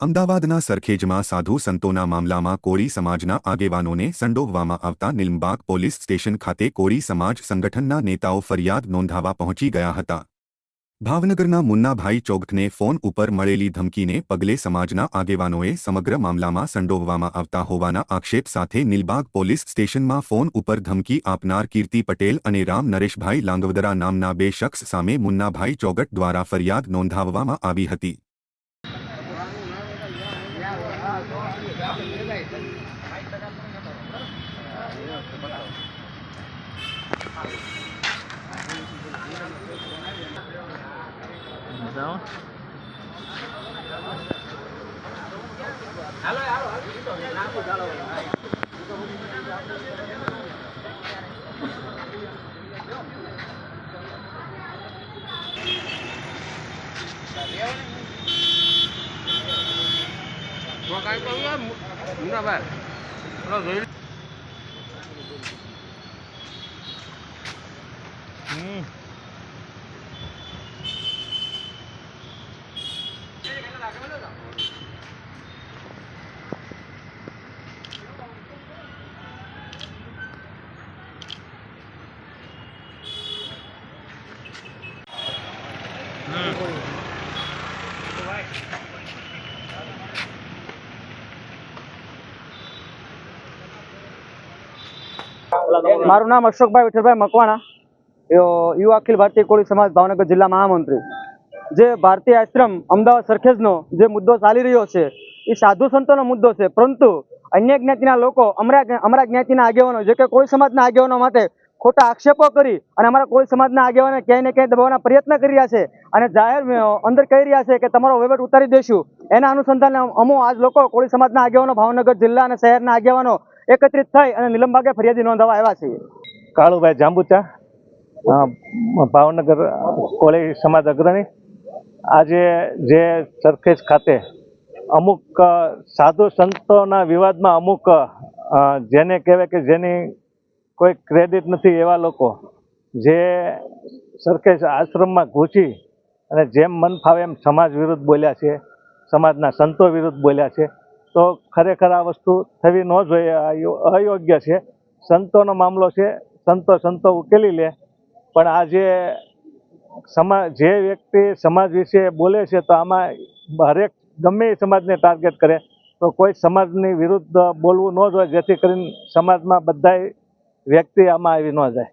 અમદાવાદના સરખેજમાં સાધુ સંતોના મામલામાં કોળી સમાજના આગેવાનોને સંડોવવામાં આવતા નિલંબાગ પોલીસ સ્ટેશન ખાતે કોળી સમાજ સંગઠનના નેતાઓ ફરિયાદ નોંધાવા પહોંચી ગયા હતા. ભાવનગરના મુન્નાભાઈ ચોગઠને ફોન ઉપર મળેલી ધમકીને પગલે સમાજના આગેવાનોએ સમગ્ર મામલામાં સંડોવવામાં આવતા હોવાના આક્ષેપ સાથે નિલબાગ પોલીસ સ્ટેશનમાં ફોન ઉપર ધમકી આપનાર કીર્તિ પટેલ અને રામ નરેશભાઈ લાંગવદરા નામના બે શખ્સ સામે મુન્નાભાઈ ચોગટ દ્વારા ફરિયાદ નોંધાવવામાં આવી હતી. đó alo alo Buat kayu kayu, murah banget. Kalau હમ મારું નામ અશોકભાઈ વિઠ્ઠલભાઈ મકવાણા યો- યુવા અખિલ ભારતીય કોળી સમાજ ભાવનગર જિલ્લા મહામંત્રી. જે ભારતીય આશ્રમ અમદાવાદ સરખેજનો જે મુદ્દો ચાલી રહ્યો છે, એ સાધુ સંતોનો મુદ્દો છે. પરંતુ અન્ય જ્ઞાતિના લોકો, અમારા અમારા જ્ઞાતિના આગેવાનો, જે કે કોઈ સમાજના આગેવાનો માટે ખોટા આક્ષેપો કરી અને અમારા કોઈ સમાજના આગેવાને ક્યાંય ને ક્યાંય દબાવવાના પ્રયત્ન કરી રહ્યા છે અને જાહેર અંદર કહી રહ્યા છે કે તમારો વહીવટ ઉતારી દેશું એના અનુસંધાને અમો આજ લોકો કોળી સમાજના આગેવાનો, ભાવનગર જિલ્લા અને શહેરના આગેવાનો એકત્રિત થઈ અને નિલમબાગે ફરિયાદી નોંધાવા આવ્યા છીએ કાળુભાઈ જાંબુચા ભાવનગર કોળી સમાજ અગ્રણી. આજે જે સરખેજ ખાતે અમુક સાધુ સંતોના વિવાદમાં અમુક જેને કહેવાય કે જેની કોઈ ક્રેડિટ નથી એવા લોકો, જે સરખેજ આશ્રમમાં ઘૂસી અને જેમ મન ફાવે એમ સમાજ વિરુદ્ધ બોલ્યા છે, સમાજના સંતો વિરુદ્ધ બોલ્યા છે, તો ખરેખર આ વસ્તુ થવી ન જોઈએ અયોગ્ય છે. સંતોનો મામલો છે, સંતો સંતો ઉકેલી લે પણ આ જે સમાજ જે વ્યક્તિ સમાજ વિશે બોલે છે, તો આમાં હરેક ગમે એ સમાજને ટાર્ગેટ કરે. તો કોઈ સમાજની વિરુદ્ધ બોલવું ન જોઈએ, જેથી કરીને સમાજમાં બધાય વ્યક્તિ આમાં આવી ન જાય.